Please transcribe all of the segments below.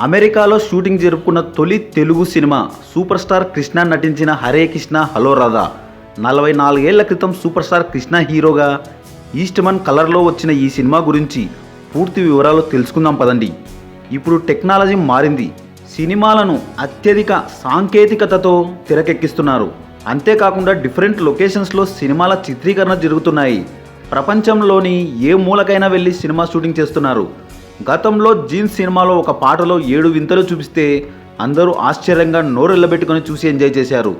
అమెరికాలో షూటింగ్ జరుపుకున్న తొలి Telugu cinema super star Krishna నటించిన హరే కృష్ణ హలో రాధా. నలభై నాలుగేళ్ళ క్రితం సూపర్ స్టార్ కృష్ణ హీరోగా ఈస్ట్మన్ కలర్లో వచ్చిన ఈ సినిమా గురించి పూర్తి వివరాలు తెలుసుకుందాం పదండి. ఇప్పుడు టెక్నాలజీ మారింది. సినిమాలను అత్యధిక సాంకేతికతతో తెరకెక్కిస్తున్నారు. అంతేకాకుండా డిఫరెంట్ లొకేషన్స్లో సినిమాల చిత్రీకరణ జరుగుతున్నాయి. ప్రపంచంలోని ఏ మూలకైనా వెళ్ళి సినిమా షూటింగ్ చేస్తున్నారు. గతంలో జీన్స్ సినిమాలో ఒక పాటలో ఏడు వింతలు చూపిస్తే అందరూ ఆశ్చర్యంగా నోరెళ్ళబెట్టుకొని చూసి ఎంజాయ్ చేశారు.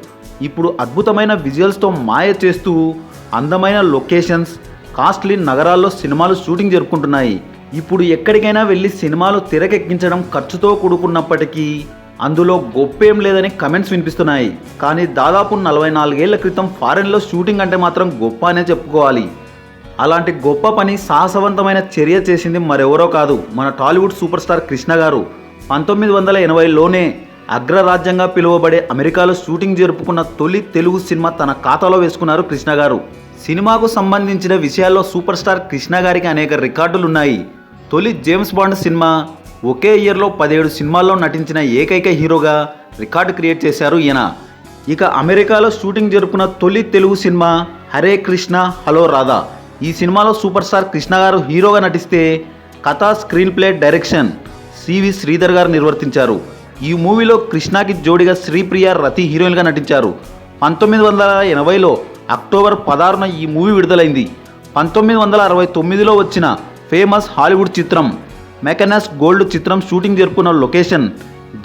ఇప్పుడు అద్భుతమైన విజువల్స్తో మాయ చేస్తూ అందమైన లొకేషన్స్ కాస్ట్లీ నగరాల్లో సినిమాలు షూటింగ్ జరుపుకుంటున్నాయి. ఇప్పుడు ఎక్కడికైనా వెళ్ళి సినిమాలు తెరకెక్కించడం ఖర్చుతో కూడుకున్నప్పటికీ అందులో గొప్పేం లేదని కమెంట్స్ వినిపిస్తున్నాయి. కానీ దాదాపు నలభై నాలుగేళ్ళ క్రితం ఫారెన్లో షూటింగ్ అంటే మాత్రం గొప్ప అనే చెప్పుకోవాలి. అలాంటి గొప్ప పని సాహసవంతమైన చర్య చేసింది మరెవరో కాదు మన టాలీవుడ్ సూపర్ స్టార్ కృష్ణ గారు. పంతొమ్మిది వందల ఎనభైలోనే అగ్రరాజ్యంగా పిలువబడే అమెరికాలో షూటింగ్ జరుపుకున్న తొలి తెలుగు సినిమా తన ఖాతాలో వేసుకున్నారు కృష్ణ గారు. సినిమాకు సంబంధించిన విషయాల్లో సూపర్ స్టార్ కృష్ణ గారికి అనేక రికార్డులు ఉన్నాయి తొలి జేమ్స్ బాండ్ సినిమా ఒకే ఇయర్లో పదిహేడు సినిమాల్లో నటించిన ఏకైక హీరోగా రికార్డు క్రియేట్ చేశారు ఈయన. ఇక అమెరికాలో షూటింగ్ జరుపుకున్న తొలి తెలుగు సినిమా హరే కృష్ణ హలో రాధా. ఈ సినిమాలో సూపర్ స్టార్ కృష్ణ గారు హీరోగా నటిస్తే కథ screenplay direction C V Sridhar garu నిర్వర్తించారు. ఈ మూవీలో కృష్ణకి జోడిగా శ్రీప్రియ రతి హీరోయిన్గా నటించారు. పంతొమ్మిది వందల ఎనభైలో అక్టోబర్ పదహారున ఈ మూవీ విడుదలైంది. పంతొమ్మిది వందల అరవై తొమ్మిదిలో వచ్చిన ఫేమస్ హాలీవుడ్ చిత్రం మెకనస్ గోల్డ్ చిత్రం షూటింగ్ జరుపుకున్న లొకేషన్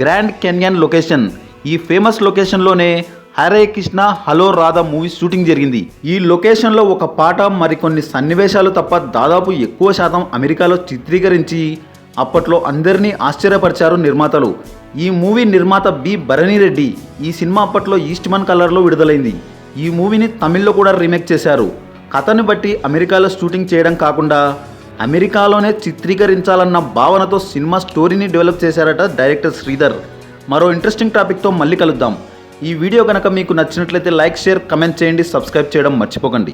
గ్రాండ్ కెన్యన్ లొకేషన్. ఈ famous లొకేషన్లోనే Hare Krishna hello Radha movie shooting జరిగింది. ఈ లొకేషన్లో ఒక పాట మరికొన్ని సన్నివేశాలు తప్ప దాదాపు ఎక్కువ శాతం అమెరికాలో చిత్రీకరించి అప్పట్లో అందరినీ ఆశ్చర్యపరిచారు నిర్మాతలు. ఈ మూవీ నిర్మాత బి. భరణి రెడ్డి ఈ సినిమా అప్పట్లో ఈస్ట్మన్ కలర్లో విడుదలైంది. ఈ మూవీని తమిళ్ళో కూడా రీమేక్ చేశారు. కథను బట్టి అమెరికాలో షూటింగ్ చేయడం కాకుండా అమెరికాలోనే చిత్రీకరించాలన్న భావనతో సినిమా స్టోరీని డెవలప్ చేశారట డైరెక్టర్ శ్రీధర్. మరో ఇంట్రెస్టింగ్ టాపిక్తో మళ్ళీ కలుద్దాం. ఈ వీడియో కనుక మీకు నచ్చినట్లయితే లైక్ షేర్ కమెంట్ చేయండి. సబ్స్క్రైబ్ చేయడం మర్చిపోకండి.